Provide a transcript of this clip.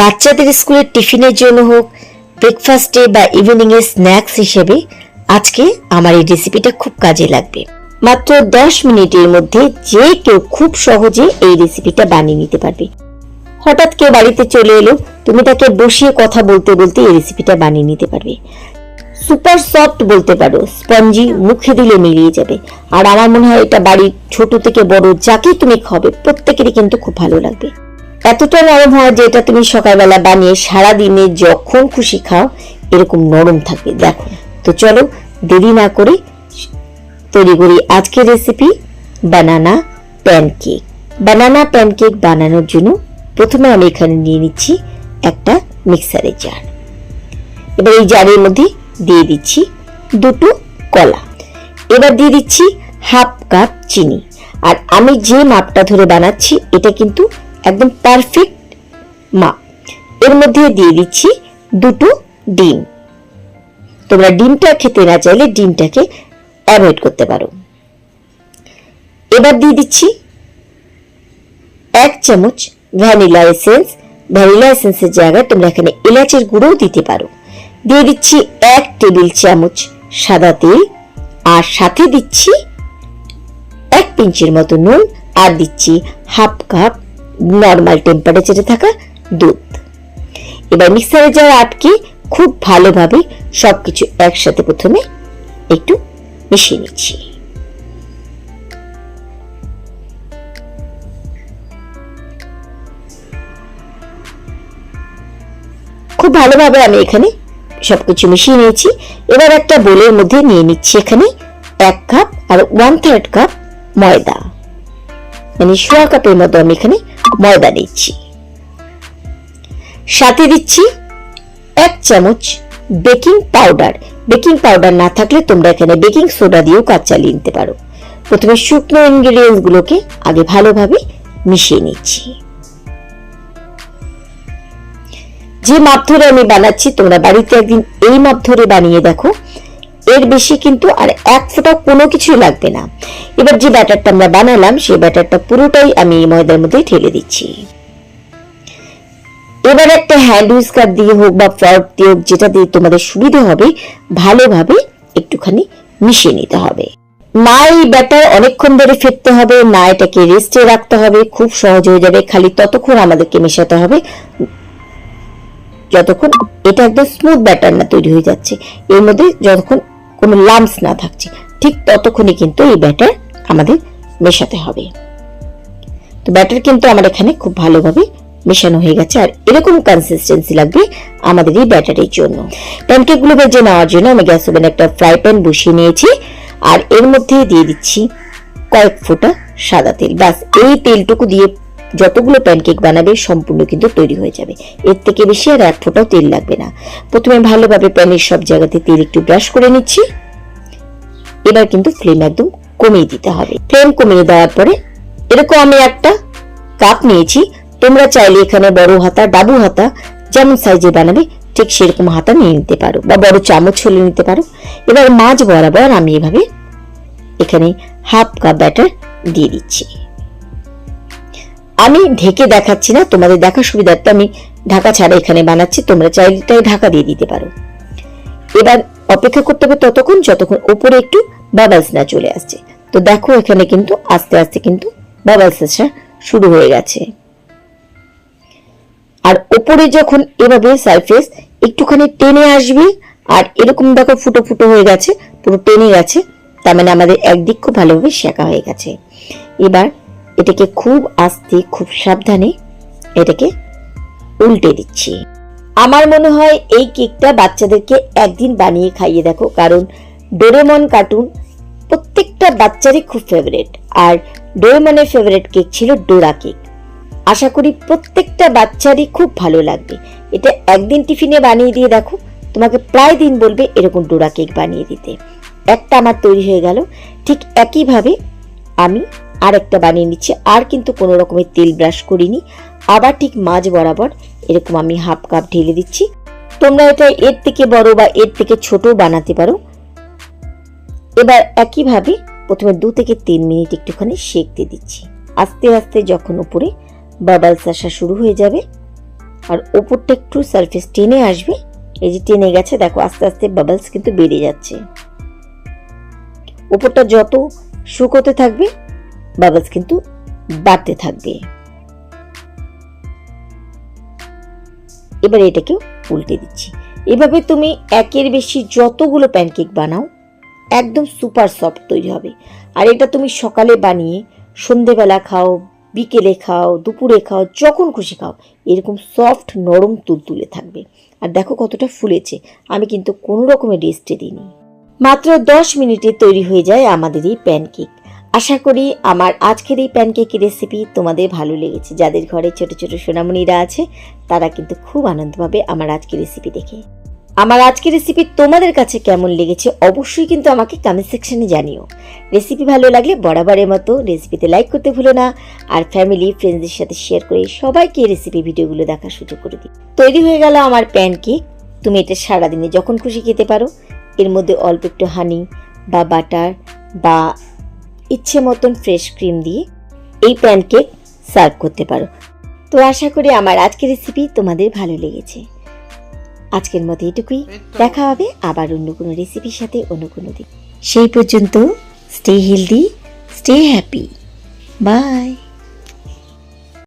বাচ্চাদের স্কুলের টিফিনের জন্য হোক ব্রেকফাস্টে বা ইভিনিংয়ে স্ন্যাক্স হিসেবে আজকে আমার এই রেসিপিটা খুব কাজে লাগবে। মাত্র দশ মিনিটের মধ্যে যে কেউ খুব সহজে এই রেসিপিটা বানিয়ে নিতে পারবে। হঠাৎ কেউ বাড়িতে চলে এলো, তুমি তাকে বসিয়ে কথা বলতে বলতে এই রেসিপিটা বানিয়ে নিতে পারবে। সুপার সফট বলতে পারো স্পঞ্জি মুখে দিলে মিলিয়ে যাবে। আর আমার মনে হয় এটা বাড়ির ছোট থেকে বড় যাকে তুমি খাবে প্রত্যেকেরই কিন্তু খুব ভালো লাগবে। এতটা নরম হয় যে এটা তুমি সকালবেলা বানিয়ে সারা দিনে যখন খুশি খাও, এরকম নরম থাকবে। দেখো, তো চলো দেরি না করে তৈরি করি আজকের recipe banana pancake banana pancake বানানোর জন্য প্রথমে আমি এখানে নিয়ে নিচ্ছি একটা মিক্সারের জার এবার এই জারের মধ্যে দিয়ে দিচ্ছি দুটো কলা। এবার দিয়ে দিচ্ছি হাফ কাপ চিনি। আর আমি যে মাপটা ধরে বানাচ্ছি, এটা কিন্তু একদম পারফেক্ট মাপ এর মধ্যে দিয়ে দিচ্ছি দুটো ডিম। তোমরা ডিমটা খেতে না চাইলে ডিমটাকে অ্যাভয়েড করতে পারো। এবার দিয়ে দিচ্ছি এক চামচ ভ্যানিলা এসেন্স। ভ্যানিলা এসেন্সের জায়গায় তোমরা এখানে এলাচের গুঁড়োও দিতে পারো। দিয়ে দিচ্ছি এক টেবিল চামচ সাদা তেল আর সাথে দিচ্ছি এক পিঞ্চের মতো নুন। আর দিচ্ছি হাফ কাপ নর্মাল টেম্পারেচারে থাকা দুধ। এবার মিক্সারে যাওয়া আটকে খুব ভালোভাবে সবকিছু একসাথে প্রথমে একটু মিশিয়ে নিচ্ছি। খুব ভালোভাবে আমি এখানে সবকিছু মিশিয়ে নিয়েছি। এবার একটা বোলের মধ্যে নিয়ে নিচ্ছি এখানে এক কাপ আর ওয়ান থার্ড কাপ ময়দা। মানে সোয়া কাপের মতো আমি এখানে ময়দা নিচ্ছি সাথে দিচ্ছি এক চামচ বেকিং পাউডার। বেকিং পাউডার না থাকলে তোমরা এখানে বেকিং সোডা দিয়েও কাজ চালিয়ে নিতে পারো। প্রথমে শুকনো ইনগ্রেডিয়েন্টস গুলোকে আগে ভালোভাবে মিশিয়ে নিচ্ছি। যে মাপ ধরে আমি বানাচ্ছি, তোমরা বাড়িতে একদিন এই মাপ ধরে বানিয়ে দেখো। এর বেশি কিন্তু আর এক ফোঁটা কোনো কিছুই লাগবে না। এবার যে ব্যাটারটা আমরা বানালাম, সেই ব্যাটারটা পুরোটাই আমি এই ময়দার মধ্যে ঢেলে দিচ্ছি। এবার একটা হ্যান্ড উইস্কার দিয়ে হোক বা ফর্ক দিয়ে হোক, যেটা দিয়ে তোমাদের সুবিধে হবে, ভালোভাবে একটুখানি মিশিয়ে নিতে হবে। না এই ব্যাটার অনেকক্ষণ ধরে ফেটতে হবে, না এটাকে রেস্টে রাখতে হবে, খুব সহজ হয়ে যাবে, খালি ততক্ষণ আমাদেরকে মেশাতে হবে। যতক্ষণ এটা একদম স্মুথ ব্যাটার না তৈরি হয়ে যাচ্ছে, এর মধ্যে যতক্ষণ কোনো লাম্পস না থাকছে। ঠিক ততক্ষণই কিন্তু এই ব্যাটার আমাদের মেশাতে হবে। তো ব্যাটার কিন্তু আমার এখানে খুব ভালোভাবে মেশানো হয়ে গেছে আর এরকম কনসিস্টেন্সি লাগবে আমাদের এই ব্যাটারের জন্য। প্যানকেকগুলো ভেজে নেওয়ার জন্য আমি গ্যাস ওভেনে একটা ফ্রাই প্যান বসিয়ে নিয়েছি আর এর মধ্যে দিয়ে দিচ্ছি কয়েক ফোঁটা সাদা তেল। ব্যাস, এই তেলটুকু দিয়ে যতগুলো প্যানকেক বানাবে, সম্পূর্ণ কিন্তু তৈরি হয়ে যাবে। এর থেকে বেশি আর এক ফোঁটাও তেল লাগবে না। প্রথমে ভালোভাবে প্যানের সব জায়গাতে তেল একটু ব্রাশ করে নিচ্ছি। এবার কিন্তু ফ্লেম একদম কমিয়ে দিতে হবে। ফ্লেম কমিয়ে দেওয়ার পরে এরকম আমি একটা কাপ নিয়েছি। তোমরা চাইলে এখানে বড় হাতা, ডাবু হাতা, যেমন সাইজে বানাবে, ঠিক সেরকম হাতা নিয়ে নিতে পারো বা বড় চামচ হলে নিতে পারো। এবার মাছ বরাবর আমি এভাবে এখানে হাফ কাপ ব্যাটার দিয়ে দিচ্ছি। আমি ঢেকে দেখাচ্ছি না, তোমাদের দেখার সুবিধার্থে আমি ঢাকা ছাড়া এখানে বানাচ্ছি, তোমরা চাইলে তাই ঢাকা দিয়ে দিতে পারো। এবার অপেক্ষা করতে হবে ততক্ষণ যতক্ষণ উপরে একটু বাবলস না চলে আসছে। তো দেখো এখানে কিন্তু আস্তে আস্তে কিন্তু বাবলস আসা শুরু হয়ে গেছে। আর ওপরে যখন এভাবে সারফেস একটুখানি টেনে আসবে, আর এরকম দেখো ফুটো ফুটো হয়ে গেছে, পুরো টেনে গেছে, তার মানে আমাদের একদিক খুব ভালোভাবে শেখা হয়ে গেছে। এবার এটাকে খুব আস্তে, খুব সাবধানে এটাকে উল্টে দিচ্ছি। আমার মনে হয় এই কেকটা বাচ্চাদেরকে একদিন বানিয়ে খাইয়ে দেখো, কারণ ডোরেমন কার্টুন প্রত্যেকটা বাচ্চারই খুব ফেভারিট আর ডোরেমনের ফেভারিট কেক ছিল ডোরা কেক। আশা করি প্রত্যেকটা বাচ্চারই খুব ভালো লাগবে। এটা একদিন টিফিনে বানিয়ে দিয়ে দেখো, তোমাকে প্রায় দিন বলবে এরকম ডোরা কেক বানিয়ে দিতে। একটা আমার তৈরি হয়ে গেল। ঠিক একইভাবে আমি আর একটা বানিয়ে নিচ্ছি। আর কিন্তু কোনো রকমের তেল ব্রাশ করিনি। আবার ঠিক মাঝ বরাবর এরকম আমি হাফ কাপ ঢেলে দিচ্ছি। তোমরা এটা এর থেকে বড় বা এর থেকে ছোট বানাতে পারো। এবার একইভাবে প্রথমে দু থেকে তিন মিনিট একটুখানি সেঁকতে দিচ্ছি। আস্তে আস্তে যখন উপরে বাবালস আসা শুরু হয়ে যাবে, আর ওপরটা একটু সারফেস টেনে আসবে, এই যে টেনে গেছে, দেখো আস্তে আস্তে বাবলস কিন্তু বেড়ে যাচ্ছে। ওপরটা যত শুকোতে থাকবে বাবলস কিন্তু বাড়তে থাকবে। এবার এটাকেও উল্টে দিচ্ছি। এভাবে তুমি একের বেশি যতগুলো প্যানকেক বানাও, একদম সুপার সফট তৈরি হবে। আর এটা তুমি সকালে বানিয়ে সন্ধেবেলা খাও, বিকেলে খাও, দুপুরে খাও, যখন খুশি খাও, এরকম সফট নরম তুলতুলে থাকবে। আর দেখো কতটা ফুলেছে, আমি কিন্তু কোনো রকমের রেস্টে দিইনি। মাত্র দশ মিনিটে তৈরি হয়ে যায় আমাদের এই প্যানকেক আশা করি আমার আজকের এই প্যানকেকের রেসিপি তোমাদের ভালো লেগেছে। যাদের ঘরে ছোট ছোট সোনামণিরা আছে, তারা কিন্তু খুব আনন্দ পাবে আমার আজকের রেসিপি দেখে। আমার আজকের রেসিপি তোমাদের কাছে কেমন লেগেছে, অবশ্যই কিন্তু আমাকে কমেন্ট সেকশনে জানিও। রেসিপি ভালো লাগলে বরাবরের মতো রেসিপিতে লাইক করতে ভুলো না, আর ফ্যামিলি ফ্রেন্ডসদের সাথে শেয়ার করে সবাইকে রেসিপি ভিডিওগুলো দেখার সুযোগ করে দিই তৈরি হয়ে গেল আমার প্যানকেক তুমি এটা সারাদিনে যখন খুশি খেতে পারো, এর মধ্যে অল্প একটু হানি বা বাটার বা ইচ্ছে মতন ফ্রেশ ক্রিম দিয়ে এই প্যানকেক সার্ভ করতে পারো। তো আশা করি আমার আজকের রেসিপি তোমাদের ভালো লেগেছে। আজকের মতো এটুকুই। দেখা হবে আবার অন্য কোনো রেসিপির সাথে অন্য কোনো দিন। সেই পর্যন্ত stay healthy stay happy bye